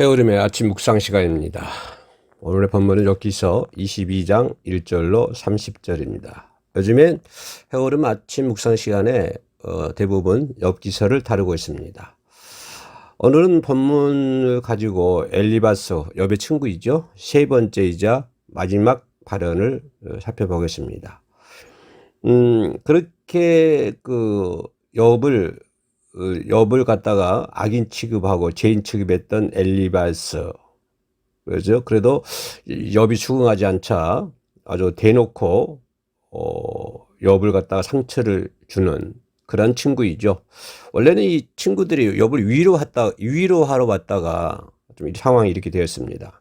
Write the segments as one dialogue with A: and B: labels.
A: 해오름의 아침 묵상 시간입니다. 오늘의 본문은 엽기서 22장 1절로 30절입니다. 요즘엔 해오름 아침 묵상 시간에 어, 대부분 엽기서를 다루고 있습니다. 오늘은 본문을 가지고 엘리바스, 엽의 친구이죠. 세 번째이자 마지막 발언을 어, 살펴보겠습니다. 음, 그렇게 그 엽을 어, 엽을 갖다가 악인 취급하고 죄인 취급했던 엘리바스 그죠? 그래도 엽이 수긍하지 않자 아주 대놓고 어, 엽을 갖다가 상처를 주는 그런 친구이죠. 원래는 이 친구들이 엽을 위로하다 위로하러 왔다가 좀이 상황이 이렇게 되었습니다.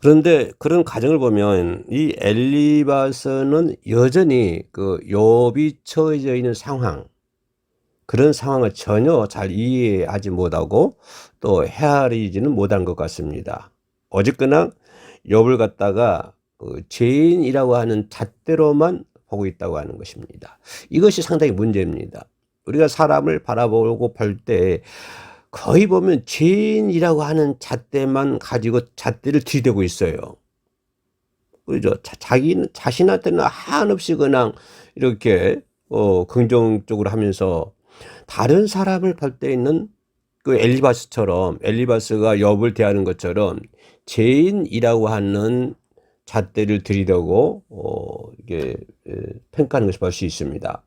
A: 그런데 그런 과정을 보면 이 엘리바스는 여전히 그 엽이 처해져 있는 상황 그런 상황을 전혀 잘 이해하지 못하고 또 헤아리지는 못한 것 같습니다. 어쨌거나 욥을 갖다가 그 죄인이라고 하는 잣대로만 보고 있다고 하는 것입니다. 이것이 상당히 문제입니다. 우리가 사람을 바라보고 볼 때 거의 보면 죄인이라고 하는 잣대만 가지고 잣대를 들이대고 있어요. 그죠? 자기는 자신한테는 한없이 그냥 이렇게 어 긍정적으로 하면서 다른 사람을 볼 때 있는 그 엘리바스처럼 엘리바스가 엽을 대하는 것처럼 죄인이라고 하는 잣대를 들이대고 어 이게 평가하는 것을 볼 수 있습니다.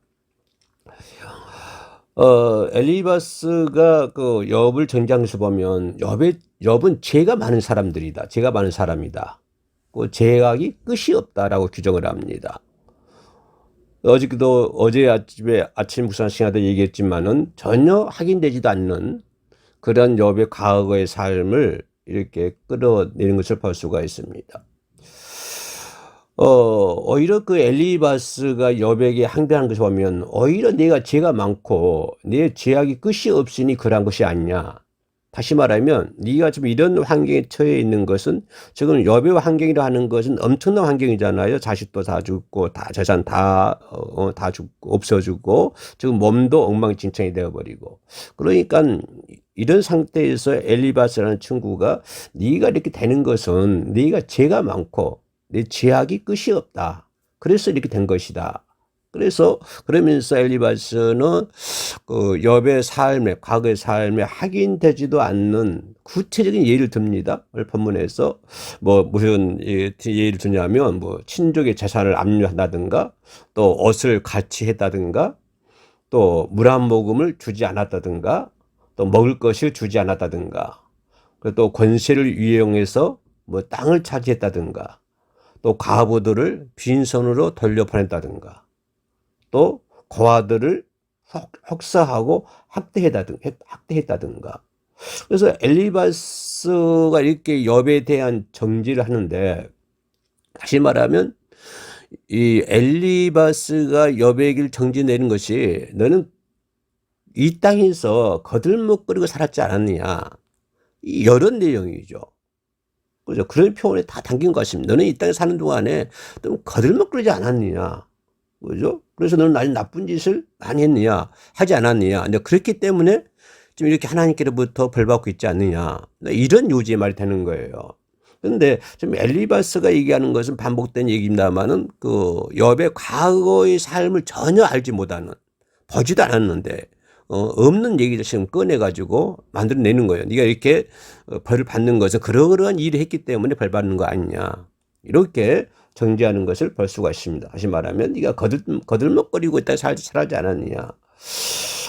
A: 어 엘리바스가 그 엽을 전장에서 보면 엽의 엽은 죄가 많은 사람들이다. 죄가 많은 사람이다. 그 죄악이 끝이 없다라고 규정을 합니다. 어저께도 어제 아침에 아침 묵상 시간에 얘기했지만은 전혀 확인되지도 않는 그런 욥의 과거의 삶을 이렇게 끌어내는 것을 볼 수가 있습니다. 어, 오히려 그 엘리바스가 욥에게 항변한 것을 보면 오히려 내가 죄가 많고 내 죄악이 끝이 없으니 그런 것이 아니냐. 다시 말하면 네가 지금 이런 환경에 처해 있는 것은 지금 여배 환경이라 하는 것은 엄청난 환경이잖아요. 자식도 다 죽고 다 재산 다다 어, 다 죽고 없어지고 지금 몸도 엉망진창이 되어버리고 그러니까 이런 상태에서 엘리바스라는 친구가 네가 이렇게 되는 것은 네가 죄가 많고 내 죄악이 끝이 없다. 그래서 이렇게 된 것이다. 그래서 그러면서 엘리바스는 그 엽의 삶에 과거의 삶에 확인되지도 않는 구체적인 예를 듭니다. 본문에서 뭐 무슨 예를 드냐면 뭐 친족의 재산을 압류한다든가 또 옷을 같이 했다든가 또 물 한 모금을 주지 않았다든가 또 먹을 것을 주지 않았다든가 또 권세를 이용해서 뭐 땅을 차지했다든가 또 과부들을 빈손으로 돌려보냈다든가 또 고아들을 혹사하고 학대했다든가, 학대했다든가. 그래서 엘리바스가 이렇게 엽에 대한 정지를 하는데 다시 말하면 이 엘리바스가 엽에게 정지 내는 것이 너는 이 땅에서 거들먹거리고 살았지 않았느냐. 이런 내용이죠. 그죠? 그런 표현에 다 담긴 것 같습니다. 너는 이 땅에 사는 동안에 좀 거들먹거리지 않았느냐. 그죠? 그래서 너는 아주 나쁜 짓을 많이 했느냐, 하지 않았느냐. 근데 그렇기 때문에 지금 이렇게 하나님께로부터 벌 받고 있지 않느냐. 이런 요지의 말이 되는 거예요. 그런데 지금 엘리바스가 얘기하는 것은 반복된 얘기입니다만은 그 엽의 과거의 삶을 전혀 알지 못하는 보지도 않았는데 어, 없는 얘기를 지금 꺼내가지고 만들어내는 거예요. 네가 이렇게 어, 벌을 받는 것은 그러그러한 일을 했기 때문에 벌 받는 거 아니냐. 이렇게 정지하는 것을 볼 수가 있습니다. 다시 말하면 네가 거들, 거들먹거리고 있다 살지 살지 않았느냐.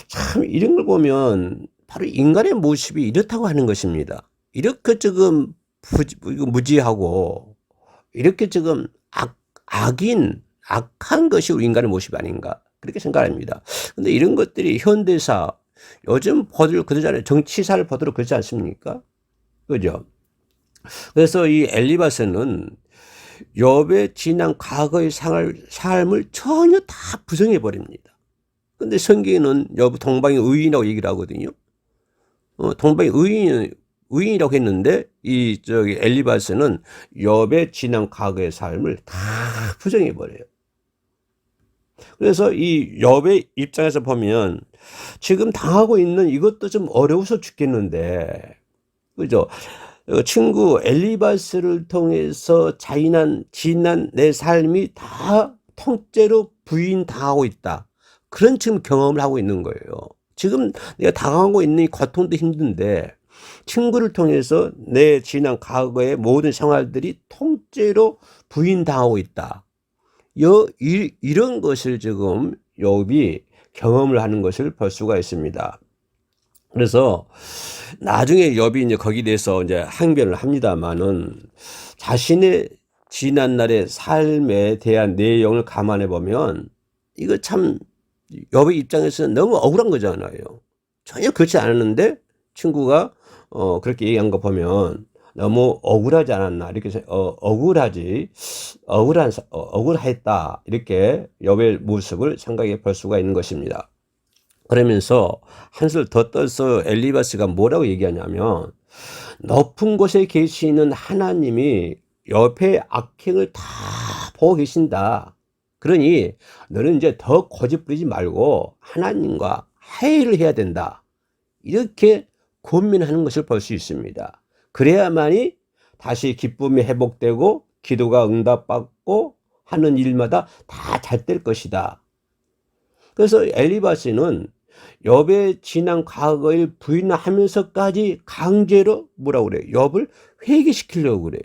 A: 참 이런 걸 보면 바로 인간의 모습이 이렇다고 하는 것입니다. 이렇게 지금 무지하고 이렇게 지금 악, 악인, 악한 것이 우리 인간의 모습이 아닌가. 그렇게 생각합니다. 근데 이런 것들이 현대사, 요즘 보들, 그러잖아요. 정치사를 보도록 그렇지 않습니까? 그죠? 그래서 이 엘리바스는 욥의 지난 과거의 삶을, 삶을 전혀 다 부정해 버립니다. 근데 성경에는 욥 동방의 의인이라고 얘기를 하거든요. 어, 동방의 의인 의인이라고 했는데 이 저기 엘리바스는 욥의 지난 과거의 삶을 다 부정해 버려요. 그래서 이 욥의 입장에서 보면 지금 당하고 있는 이것도 좀 어려워서 죽겠는데 그죠? 어, 친구 엘리바스를 통해서 자인한 지난 내 삶이 다 통째로 부인당하고 있다. 그런 지금 경험을 하고 있는 거예요. 지금 내가 당하고 있는 이 고통도 힘든데 친구를 통해서 내 지난 과거의 모든 생활들이 통째로 부인당하고 있다. 여, 이, 이런 것을 지금 욥이 경험을 하는 것을 볼 수가 있습니다. 그래서 나중에 욥이 이제 거기에 대해서 이제 항변을 합니다만은 자신의 지난 날의 삶에 대한 내용을 감안해 보면 이거 참 욥의 입장에서는 너무 억울한 거잖아요. 전혀 그렇지 않았는데 친구가 어 그렇게 얘기한 거 보면 너무 억울하지 않았나 이렇게 생- 어, 억울하지 억울한 사- 어, 억울했다 이렇게 욥의 모습을 생각해 볼 수가 있는 것입니다. 그러면서 한술 더 떠서 엘리바스가 뭐라고 얘기하냐면 높은 곳에 계시는 하나님이 옆에 악행을 다 보고 계신다. 그러니 너는 이제 더 고집 부리지 말고 하나님과 화해를 해야 된다. 이렇게 고민하는 것을 볼 수 있습니다. 그래야만이 다시 기쁨이 회복되고 기도가 응답받고 하는 일마다 다 잘 될 것이다. 그래서 엘리바스는 욥의 지난 과거를 부인하면서까지 강제로 뭐라고 그래? 욥을 회개시키려고 그래.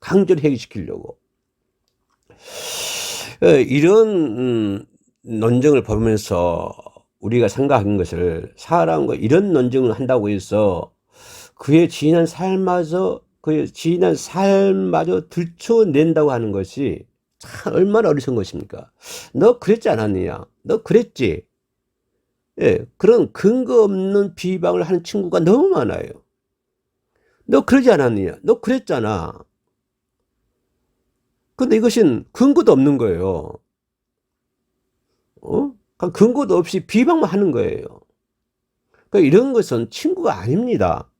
A: 강제로 회개시키려고. 어, 이런 음, 논쟁을 보면서 우리가 생각하는 것을 사람과 이런 논쟁을 한다고 해서 그의 지난 삶마저 그의 지난 삶마저 들춰낸다고 하는 것이 참 얼마나 어리석은 것입니까? 너 그랬지 않았느냐? 너 그랬지? 예, 그런 근거 없는 비방을 하는 친구가 너무 많아요. 너 그러지 않았느냐? 너 그랬잖아. 근데 이것은 근거도 없는 거예요. 어? 그냥 근거도 없이 비방만 하는 거예요. 그러니까 이런 것은 친구가 아닙니다.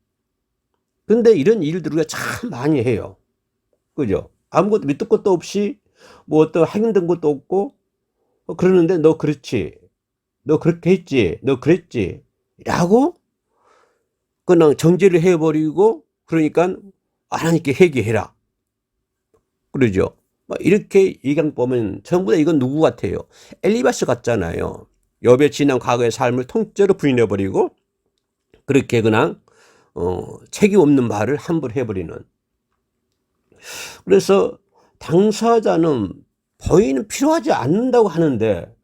A: 근데 이런 일들을 참 많이 해요. 그죠? 아무것도 밑도 것도 없이 뭐 어떤 확인된 것도 없고 어, 그러는데 너 그렇지. 너 그렇게 했지. 너 그랬지. 라고 그냥 정지를 해버리고 그러니까 하나님께 회개해라. 그러죠. 막 이렇게 얘기한 거 보면 전부 다 이건 누구 같아요? 엘리바스 같잖아요. 욥의 지난 과거의 삶을 통째로 부인해버리고 그렇게 그냥 어, 책임 없는 말을 함부로 해버리는. 그래서 당사자는 본인은 필요하지 않는다고 하는데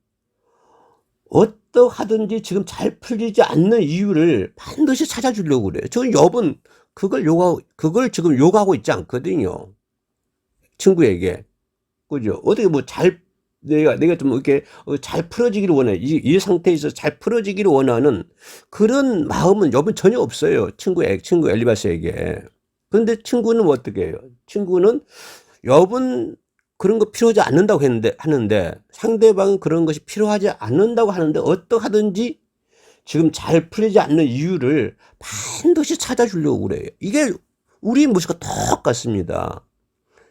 A: 어떠하든지 지금 잘 풀리지 않는 이유를 반드시 찾아주려고 그래요. 저는 욥은 그걸 요구 그걸 지금 요구하고 있지 않거든요. 친구에게. 그죠? 어떻게 뭐 잘 내가 내가 좀 이렇게 어, 잘 풀어지기를 원해. 이, 이 상태에서 잘 풀어지기를 원하는 그런 마음은 욥은 전혀 없어요. 친구에 친구 엘리바스에게. 그런데 친구는 뭐 어떻게 해요? 친구는 욥은 그런 거 필요하지 않는다고 했는데 하는데 상대방은 그런 것이 필요하지 않는다고 하는데 어떠하든지 지금 잘 풀리지 않는 이유를 반드시 찾아주려고 그래요. 이게 우리 모습과 똑같습니다.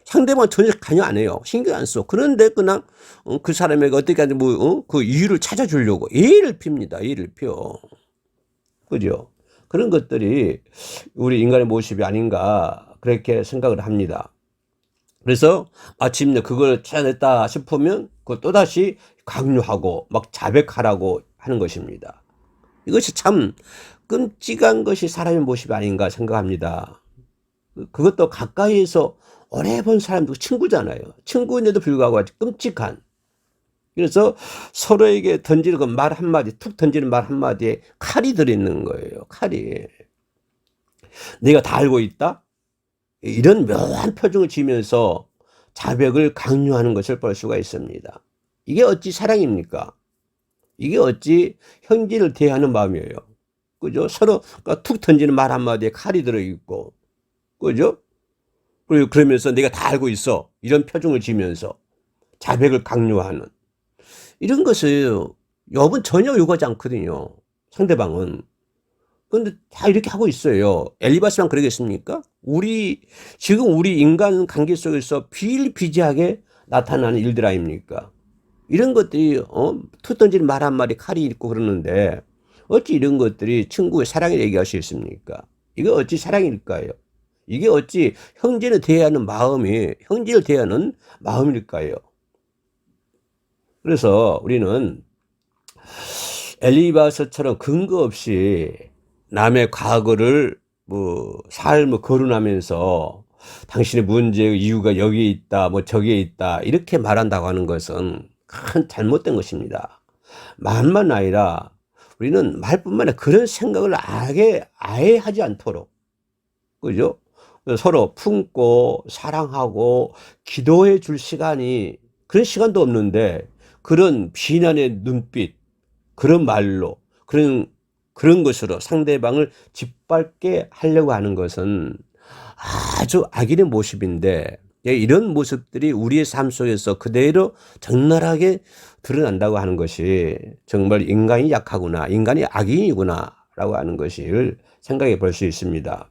A: 상대방 전혀 관여 안 해요. 신경 안 써. 그런데 그냥 어, 그 사람에게 어떻게 하는지 뭐그 이유를 찾아주려고 예를 핍니다. 예를 펴. 그죠? 그런 것들이 우리 인간의 모습이 아닌가 그렇게 생각을 합니다. 그래서 마침내 그걸 찾아냈다 싶으면 그걸 또다시 강요하고 막 자백하라고 하는 것입니다. 이것이 참 끔찍한 것이 사람의 모습이 아닌가 생각합니다. 그- 그것도 가까이에서 오래 본 사람도 친구잖아요. 친구인데도 불구하고 아주 끔찍한. 그래서 서로에게 던지는 그 말 한마디, 툭 던지는 말 한마디에 칼이 들어있는 거예요. 칼이. 내가 다 알고 있다? 이런 묘한 표정을 지으면서 자백을 강요하는 것을 볼 수가 있습니다. 이게 어찌 사랑입니까? 이게 어찌 형제를 대하는 마음이에요. 그죠? 서로 툭 던지는 말 한마디에 칼이 들어있고, 그죠? 그리고 그러면서 내가 다 알고 있어. 이런 표정을 지면서 자백을 강요하는. 이런 것을 욥은 전혀 요구하지 않거든요. 상대방은. 그런데 다 이렇게 하고 있어요. 엘리바스만 그러겠습니까? 우리, 지금 우리 인간 관계 속에서 비일비재하게 나타나는 일들 아닙니까? 이런 것들이, 어, 툭 던지는 말 한마디 칼이 있고 그러는데, 어찌 이런 것들이 친구의 사랑을 얘기할 수 있습니까? 이거 어찌 사랑일까요? 이게 어찌 형제를 대하는 마음이 형제를 대하는 마음일까요? 그래서 우리는 엘리바스처럼 근거 없이 남의 과거를 뭐 삶을 거론하면서 당신의 문제의 이유가 여기에 있다, 뭐 저기에 있다 이렇게 말한다고 하는 것은 큰 잘못된 것입니다. 말만 아니라 우리는 말뿐만 아니라 그런 생각을 아예 아예 하지 않도록 그죠? 서로 품고 사랑하고 기도해 줄 시간이 그런 시간도 없는데 그런 비난의 눈빛 그런 말로 그런 그런 것으로 상대방을 짓밟게 하려고 하는 것은 아주 악인의 모습인데 예, 이런 모습들이 우리의 삶 속에서 그대로 적나라하게 드러난다고 하는 것이 정말 인간이 약하구나, 인간이 악인이구나라고 하는 것을 생각해 볼 수 있습니다.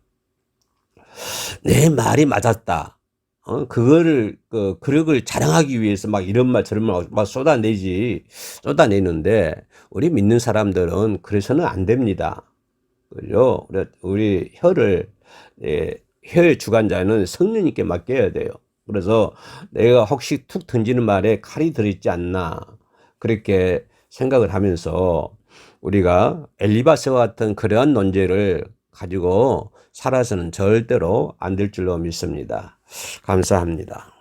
A: 내 말이 맞았다. 어, 그거를, 그, 그력을 자랑하기 위해서 막 이런 말 저런 말 막 쏟아내지, 쏟아내는데, 우리 믿는 사람들은 그래서는 안 됩니다. 그죠? 우리 혀를, 예, 혀의 주관자는 성령님께 맡겨야 돼요. 그래서 내가 혹시 툭 던지는 말에 칼이 들어있지 않나, 그렇게 생각을 하면서 우리가 엘리바스와 같은 그러한 논제를 가지고 살아서는 절대로 안 될 줄로 믿습니다. 감사합니다.